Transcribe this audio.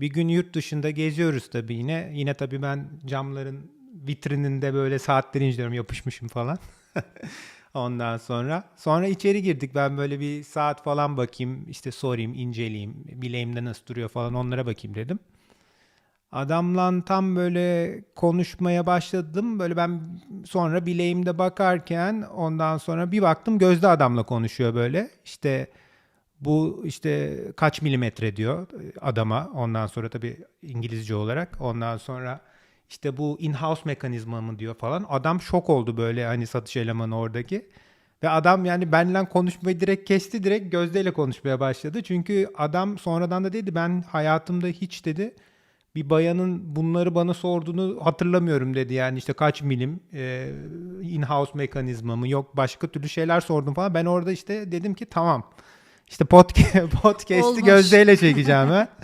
Bir gün yurt dışında geziyoruz tabii yine. Yine tabii ben camların vitrininde böyle saatleri inceliyorum yapışmışım falan. Ondan sonra. Sonra içeri girdik. Ben böyle bir saat falan bakayım. işte sorayım, inceleyeyim. Bileğimde nasıl duruyor falan onlara bakayım dedim. Adamla tam böyle konuşmaya başladım. Böyle ben sonra bileğimde bakarken ondan sonra bir baktım Gözde adamla konuşuyor böyle. İşte bu işte kaç milimetre diyor adama. Ondan sonra tabii İngilizce olarak. Ondan sonra işte bu in-house mekanizma mı diyor falan. Adam şok oldu böyle hani satış elemanı oradaki. Ve adam yani benimle konuşmayı direkt kesti. Direkt Gözde ile konuşmaya başladı. Çünkü adam sonradan da dedi ben hayatımda hiç dedi bir bayanın bunları bana sorduğunu hatırlamıyorum dedi. Yani işte kaç milim e, in-house mekanizma mı yok başka türlü şeyler sordum falan. Ben orada işte dedim ki tamam. İşte podcast, podcast'i Olmuş. Gözde ile çekeceğim ha.